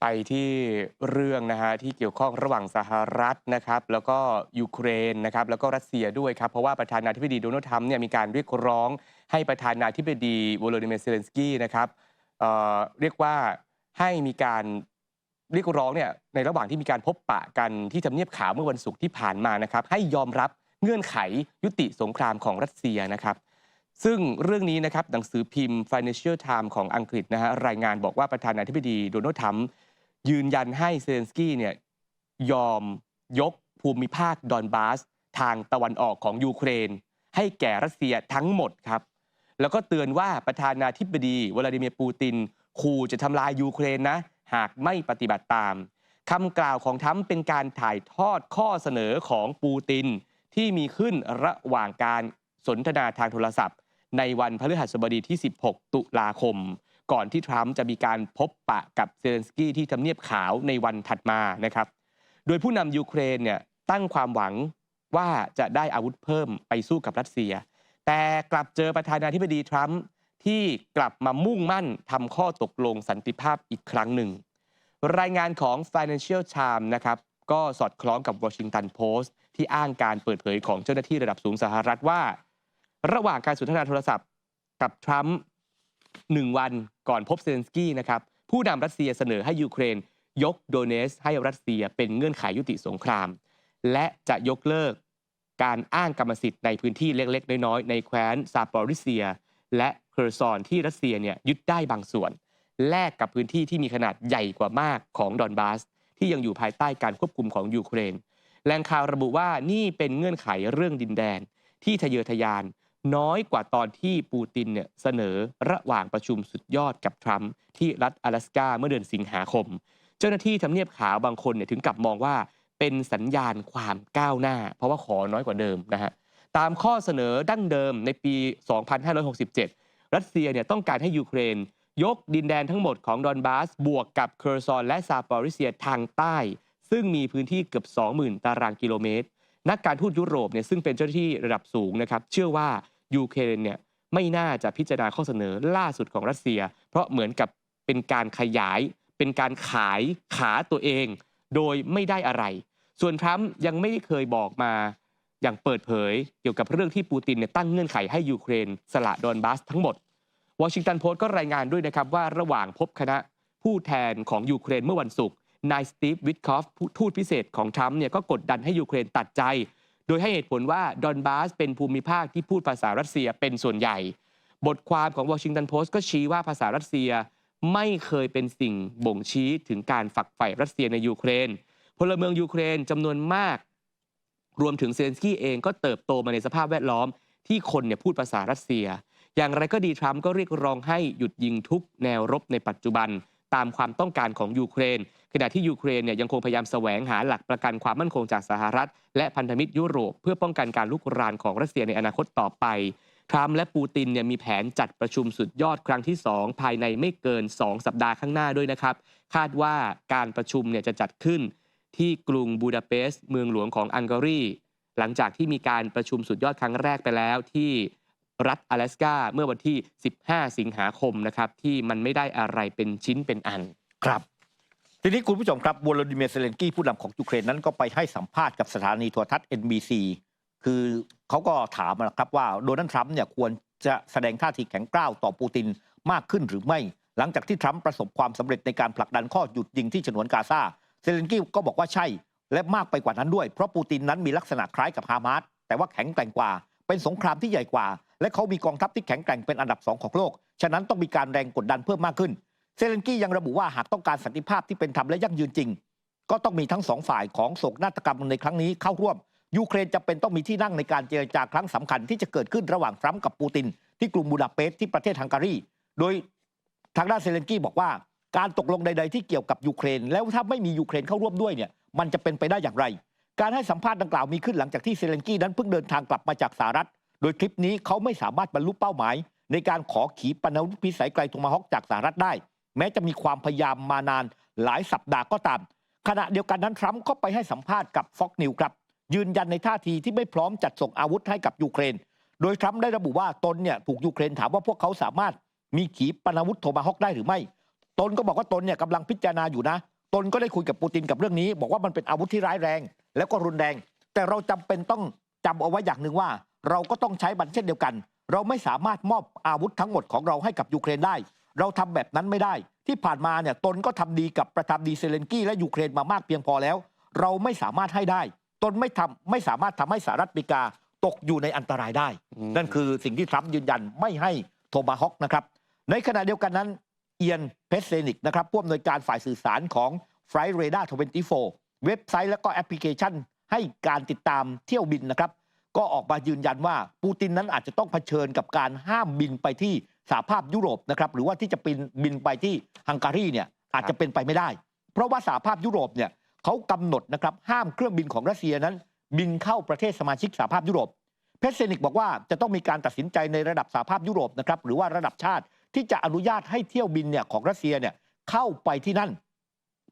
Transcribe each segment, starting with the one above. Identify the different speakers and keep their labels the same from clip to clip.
Speaker 1: ไปที่เรื่องนะฮะที่เกี่ยวข้องระหว่างสหรัฐนะครับ แล้วก็ยูเครนนะครับแล้วก็รัสเซียด้วยครับ เพราะว่าประธานาธิบดีโดนัลด์ทรัมป์เนี่ยมีการเรียกร้องให้ประธานาธิบดีโวโลดิเมียร์เซเลนสกี้นะครับเเรียกว่าให้มีการเรียกร้องเนี่ยในระหว่างที่มีการพบปะกันที่ทำเนียบขาวเมื่อวันศุกร์ที่ผ่านมานะครับ ให้ยอมรับเงื่อนไขยุติสงครามของรัสเซียนะครับซึ่งเรื่องนี้นะครับหนังสือพิมพ์ Financial Times ของอังกฤษนะฮะรายงานบอกว่าประธานาธิบดีโดนัลด์ทรัมป์ ยืนยันให้เซเลนสกี้เนี่ยยอมยกภูมิภาคดอนบาส ทางตะวันออกของยูเครน ให้แก่รัสเซียทั้งหมดครับ แล้วก็เตือนว่าประธานาธิบดีวลาดิเมียร์ปูตินขู่จะทำลายยูเครนนะ หากไม่ปฏิบัติตามคำกล่าวของทรัมเป็นการถ่ายทอดข้อเสนอของปูติน ที่มีขึ้นระหว่างการสนทนาทางโทรศัพท์ ในวันพฤหัสบดีที่ 16 ตุลาคม ก่อนที่ทรัมป์จะมีการพบปะกับเซเลนสกี้ที่ทำเนียบขาวในวันถัดมานะครับ โดยผู้นำยูเครนเนี่ยตั้งความหวังว่าจะได้อาวุธเพิ่มไปสู้กับรัสเซีย แต่กลับเจอประธานาธิบดีทรัมป์ที่กลับมามุ่งมั่นทำข้อตกลงสันติภาพอีกครั้งหนึ่ง รายงานของ Financial Times นะครับก็สอดคล้องกับ Washington Post ที่อ้างการเปิดเผยของเจ้าหน้าที่ระดับสูงสหรัฐว่า ระหว่างการสนทนาโทรศัพท์กับทรัมป์ หนึ่งวันก่อนพบเซเลนสกี้นะครับผู้นำรัสเซียเสนอให้ยูเครน ยกโดเนสให้รัสเซียเป็นเงื่อนไขยุติสงคราม และจะยกเลิกการอ้างกรรมสิทธิ์ในพื้นที่เล็กๆ น้อยๆ ในแคว้นซาปอริเซีย และเคอร์ซอนที่รัสเซียเนี่ยยึดได้บางส่วน แลกกับพื้นที่ที่มีขนาดใหญ่กว่ามากของดอนบาส ที่ยังอยู่ภายใต้การควบคุมของยูเครนแหล่งข่าวระบุว่านี่เป็นเงื่อนไขเรื่องดินแดน ที่ทะเยอทะยาน น้อยกว่าตอนที่ปูตินเนี่ยเสนอระหว่างประชุมสุดยอดกับทรัมป์ที่รัฐ阿拉สกาเมื่อเดือนสิงหาคม เจ้าหน้าที่ทำเนียบขาวบางคนเนี่ยถึงกับมองว่าเป็นสัญญาณความก้าวหน้า เพราะว่าขอน้อยกว่าเดิมนะฮะตามข้อเสนอดั้งเดิมในปี 2567 รัสเซียเนี่ยต้องการให้ยูเครน ยกดินแดนทั้งหมดของดอนบาสบวกกับเคอร์ซอนและซาปอริเซียทางใต้ ซึ่งมีพื้นที่เกือบ 20,000 ตารางกิโลเมตร นักการทูตยุโรปเนี่ยซึ่งเป็นเจ้าหน้าที่ระดับสูงนะครับเชื่อว่ายูเครนเนี่ยไม่น่าจะพิจารณาข้อเสนอล่าสุดของรัสเซีย เพราะเหมือนกับเป็นการขยาย เป็นการขายขาตัวเอง โดยไม่ได้อะไร ส่วนทรัมป์ยังไม่ได้เคยบอกมาอย่างเปิดเผย เกี่ยวกับเรื่องที่ปูตินเนี่ยตั้งเงื่อนไขให้ยูเครน สละดอนบาสทั้งหมดวอชิงตันโพสต์ก็รายงานด้วยนะครับว่าระหว่างพบคณะผู้แทนของยูเครนเมื่อวันศุกร์ นายสตีฟวิทคอฟผู้ทูตพิเศษของทรัมป์เนี่ยก็กดดันให้ยูเครนตัดใจ โดยให้เหตุผลว่าดอนบาสเป็นภูมิภาคที่พูดภาษารัสเซียเป็นส่วนใหญ่ บทความของวอชิงตันโพสต์ก็ชี้ว่าภาษารัสเซียไม่เคยเป็นสิ่งบ่งชี้ถึงการฝักใฝ่รัสเซียในยูเครน พลเมืองยูเครนจำนวนมาก รวมถึงเซเลนสกี้เองก็เติบโตมาในสภาพแวดล้อม ที่คนเนี่ยพูดภาษารัสเซีย อย่างไรก็ดีทรัมป์ก็เรียกร้องให้หยุดยิงทุกแนวรบในปัจจุบัน ตามความต้องการของยูเครน ขณะที่ยูเครนเนี่ยยังคงพยายามแสวงหาหลักประกันความมั่นคงจากสหรัฐ และพันธมิตรยุโรป เพื่อป้องกันการลุกรานของรัสเซียในอนาคตต่อไป ทรัมป์และปูตินเนี่ยมีแผนจัดประชุมสุดยอดครั้งที่ 2 ภายในไม่เกิน 2 สัปดาห์ข้างหน้าด้วยนะครับ คาดว่าการประชุมเนี่ยจะจัดขึ้นที่กรุงบูดาเปสต์เมืองหลวงของอังการีหลังจากที่มีการประชุมสุดยอดครั้งแรกไปแล้วที่ รัฐ阿拉สกาเมื่อวันที่ 15 สิงหาคมนะครับที่มันไม่ได้อะไรเป็นชิ้นเป็นอัน
Speaker 2: ครับทีนี้คุณผู้ชมครับวลาดิเมียร์เซเลนกี้ผู้นำของยูเครนนั้นก็ไปให้สัมภาษณ์กับสถานีโทรทัศน์ NBC คือเขาก็ถามนะครับว่าโดนัลด์ทรัมป์เนี่ยควรจะแสดงท่าทีแข็งกร้าวต่อปูตินมากขึ้นหรือไม่ หลังจากที่ทรัมป์ประสบความสำเร็จในการผลักดันข้อหยุดยิงที่ฉนวนกาซาเซเลนกี้ก็บอกว่าใช่ และมากไปกว่านั้นด้วย เพราะปูตินนั้นมีลักษณะคล้ายกับฮามาสแต่ว่าแข็งแกร่งกว่า เป็นสงครามที่ใหญ่กว่า และเขามีกองทัพที่แข็งแกร่งเป็นอันดับสองของโลก ฉะนั้นต้องมีการแรงกดดันเพิ่มมากขึ้น เซเลนกี้ยังระบุว่าหากต้องการสันติภาพที่เป็นธรรมและยั่งยืนจริง ก็ต้องมีทั้งสองฝ่ายของโศกนาฏกรรมในครั้งนี้เข้าร่วม ยูเครนจะเป็นต้องมีที่นั่งในการเจรจาครั้งสำคัญที่จะเกิดขึ้นระหว่างทรัมป์กับปูติน ที่กรุงบูดาเปสต์ที่ประเทศฮังการี โดยทางด้านเซเลนกี้บอกว่าการตกลงใด ๆ ที่เกี่ยวกับยูเครน แล้วถ้าไม่มียูเครนเข้าร่วมด้วยเนี่ยมันจะเป็นไปได้อย่างไร การให้สัมภาษณ์ดังกล่าวมีขึ้นหลังจากที่เซเลนกี้นั้นเพิ่งเดินทางกลับมาจากสหรัฐ โดยคลิปนี้เขาไม่สามารถบรรลุเป้าหมาย ในการขอขีปนาวุธพิสัยไกลโทมาฮอกจากสหรัฐได้ แม้จะมีความพยายามมานานหลายสัปดาห์ก็ตาม ขณะเดียวกันนั้นทรัมป์ก็ไปให้สัมภาษณ์กับฟ็อกนิวครับ ยืนยันในท่าทีที่ไม่พร้อมจัดส่งอาวุธให้กับยูเครน โดยทรัมป์ได้ระบุว่าตนเนี่ยถูกยูเครนถามว่าพวกเขาสามารถมีขีปนาวุธโทมาฮอกได้หรือไม่ ตนก็บอกว่าตนเนี่ยกำลังพิจารณาอยู่นะ ตนก็ได้คุยกับปูตินกับเรื่องนี้ บอกว่ามันเป็นอาวุธที่ร้ายแรง แล้วก็รุนแรง แต่เราจำเป็นต้องจำเอาไว้อย่างหนึ่งว่า เราก็ต้องใช้มันเช่นเดียวกัน เราไม่สามารถมอบอาวุธทั้งหมดของเราให้กับยูเครนได้ เราทำแบบนั้นไม่ได้ ที่ผ่านมาเนี่ยตนก็ทำดีกับประธานาธิบดีเซเลนกี้และยูเครนมามากเพียงพอแล้ว เราไม่สามารถให้ได้ ตนไม่ทำไม่สามารถทำให้สหรัฐอเมริกาตกอยู่ในอันตรายได้
Speaker 1: อืม
Speaker 2: นั่นคือสิ่งที่ทรัมป์ยืนยันไม่ให้โทมาฮอกนะครับ ในขณะเดียวกันนั้น เอียนเพสเซนิกนะครับผู้อำนวยการฝ่ายสื่อสารของ Flight Radar 24 เว็บไซต์และก็แอปพลิเคชัน ให้การติดตามเที่ยวบินนะครับ ก็ออกมายืนยันว่าปูตินนั้นอาจจะต้องเผชิญกับการห้ามบินไปที่สหภาพยุโรปนะครับหรือว่าที่จะบินบินไปที่ฮังการีเนี่ยอาจจะเป็นไปไม่ได้ เพราะว่าสหภาพยุโรปเนี่ยเขากำหนดนะครับห้ามเครื่องบินของรัสเซียนั้น บินเข้าประเทศสมาชิกสหภาพยุโรป เพสเซนิกบอกว่าจะต้องมีการตัดสินใจในระดับสหภาพยุโรปนะครับหรือว่าระดับชาติที่จะอนุญาตให้เที่ยวบินเนี่ยของรัสเซียเนี่ยเข้าไปที่นั่น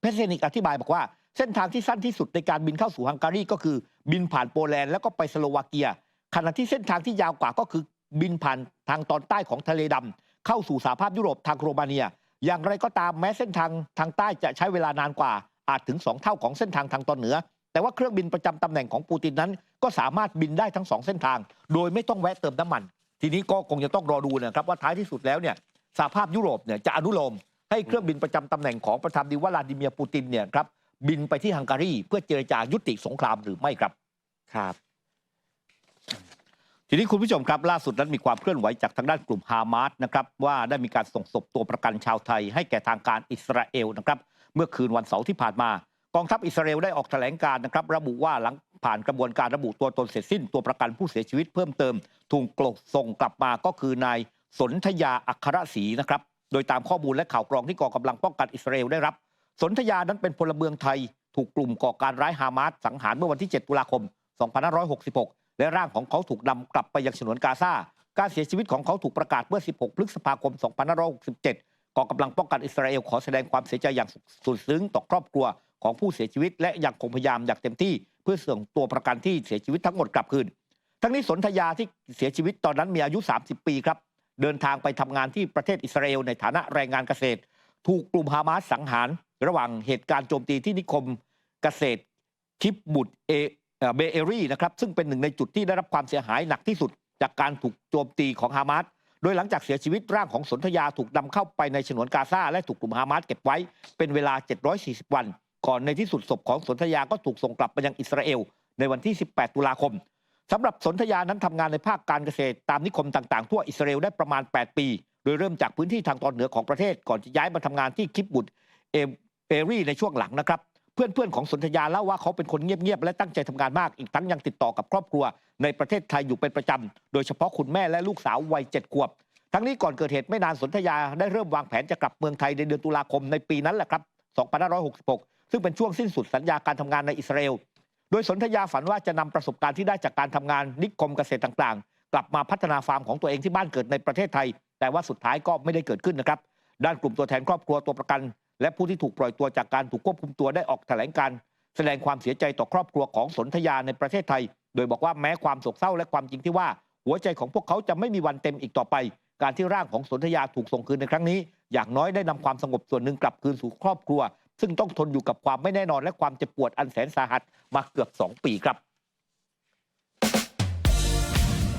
Speaker 2: เพสเซนิกอธิบายบอกว่า เส้นทางที่สั้นที่สุดในการบินเข้าสู่ฮังการีก็คือ บินผ่านโปแลนด์แล้วก็ไปสโลวาเกีย ขณะที่เส้นทางที่ยาวกว่าก็คือ บินผ่านทางตอนใต้ของทะเลดำเข้าสู่สหภาพยุโรปทางโรมาเนีย อย่างไรก็ตามแม้เส้นทางทางใต้จะใช้เวลานานกว่าอาจถึง 2 เท่าของเส้นทางทางตอนเหนือ แต่ว่าเครื่องบินประจำตำแหน่งของปูตินนั้น ก็สามารถบินได้ทั้งสองเส้นทาง โดยไม่ต้องแวะเติมน้ำมัน ทีนี้ก็คงจะต้องรอดูนะครับว่าท้ายที่สุดแล้วเนี่ยสหภาพยุโรปเนี่ยจะอนุโลมให้เครื่องบินประจำตำแหน่งของประธานาธิบดีวลาดิเมียร์ปูตินเนี่ยครับ บินไปที่ฮังการี เพื่อเจรจายุติสงครามหรือไม่ครับ
Speaker 1: ครับ
Speaker 2: ทีนี้คุณผู้ชมครับ ล่าสุดนั้นมีความเคลื่อนไหวจากทางด้านกลุ่มฮามาสนะครับว่าได้มีการส่งศพตัวประกันชาวไทย ให้แก่ทางการอิสราเอลนะครับ เมื่อคืนวันเสาร์ที่ผ่านมากองทัพอิสราเอลได้ออกแถลงการณ์นะครับ ระบุว่าหลังผ่านกระบวนการระบุตัวตนเสร็จสิ้น ตัวประกันผู้เสียชีวิตเพิ่มเติมถูกกลบส่งกลับมาก็คือนายสนธยาอัครศรีนะครับ โดยตามข้อมูลและข่าวกรองที่กองกำลังป้องกันอิสราเอลได้รับ สนธยานั้นเป็นพลเมืองไทย ถูกกลุ่มก่อการร้ายฮามาสสังหารเมื่อวันที่ 7 ตุลาคม 2566 และร่างของเขาถูกนำกลับไปยังฉนวนกาซาการเสียชีวิตของเขาถูกประกาศเมื่อ 16 พฤษภาคม 2567 กองกำลังป้องกันอิสราเอลขอแสดงความเสียใจอย่างสุดซึ้งต่อครอบครัวของผู้เสียชีวิต และยังคงพยายามอย่างเต็มที่ เพื่อส่งตัวประกันที่เสียชีวิตทั้งหมดกลับคืน ทั้งนี้สนธยาที่เสียชีวิตตอนนั้นมีอายุ 30 ปีครับ เดินทางไปทำงานที่ประเทศอิสราเอลในฐานะแรงงานเกษตร ถูกกลุ่มฮามาสสังหาร ระหว่างเหตุการณ์โจมตีที่นิคมเกษตรคิบบุตเอเอเบเอรีนะครับซึ่งเป็นหนึ่งในจุดที่ได้รับความเสียหายหนักที่สุด จากการถูกโจมตีของฮามาสโดยหลังจากเสียชีวิตร่างของสนธยาถูกนำเข้าไปในฉนวนกาซาและถูกกลุ่มฮามาสเก็บไว้เป็นเวลา 740 วัน ก่อนในที่สุดศพของสนธยาก็ถูกส่งกลับไปยังอิสราเอล ในวันที่ 18 ตุลาคมสำหรับสนธยานั้นทำงานในภาคการเกษตรตามนิคมต่างๆ ทั่วอิสราเอลได้ประมาณ 8 ปี โดยเริ่มจากพื้นที่ทางตอนเหนือของประเทศก่อนจะย้ายมาทำงานที่คิบบุตเอ เอรีในช่วงหลังนะครับ เพื่อนๆของสนธยาเล่าว่าเขาเป็นคนเงียบๆและตั้งใจทำงานมากอีกทั้งยังติดต่อกับครอบครัว ในประเทศไทยอยู่เป็นประจำโดยเฉพาะคุณแม่และลูกสาววัยเจ็ดขวบ ทั้งนี้ก่อนเกิดเหตุไม่นานสนธยาได้เริ่มวางแผนจะกลับเมืองไทยในเดือนตุลาคมในปีนั้นแหละครับ 2566 ซึ่งเป็นช่วงสิ้นสุดสัญญาการทำงานในอิสราเอล โดยสนธยาฝันว่าจะนำประสบการณ์ที่ได้จากการทำงานนิคมเกษตรต่างๆ กลับมาพัฒนาฟาร์มของตัวเองที่บ้านเกิดในประเทศไทย แต่ว่าสุดท้ายก็ไม่ได้เกิดขึ้นนะครับด้านกลุ่มตัวแทนครอบครัวตัวประกัน และผู้ที่ถูกปล่อยตัวจากการถูกควบคุมตัวได้ออกแถลงการ์แสดงความเสียใจต่อครอบครัวของสนธยาในประเทศไทย โดยบอกว่าแม้ความโศกเศร้าและความจริงที่ว่า หัวใจของพวกเขาจะไม่มีวันเต็มอีกต่อไป การที่ร่างของสนธยาถูกส่งคืนในครั้งนี้ อย่างน้อยได้นำความสงบส่วนหนึ่งกลับคืนสู่ครอบครัว ซึ่งต้องทนอยู่กับความไม่แน่นอนและความเจ็บปวดอันแสนสาหัสมาเกือบ 2 ปีครับ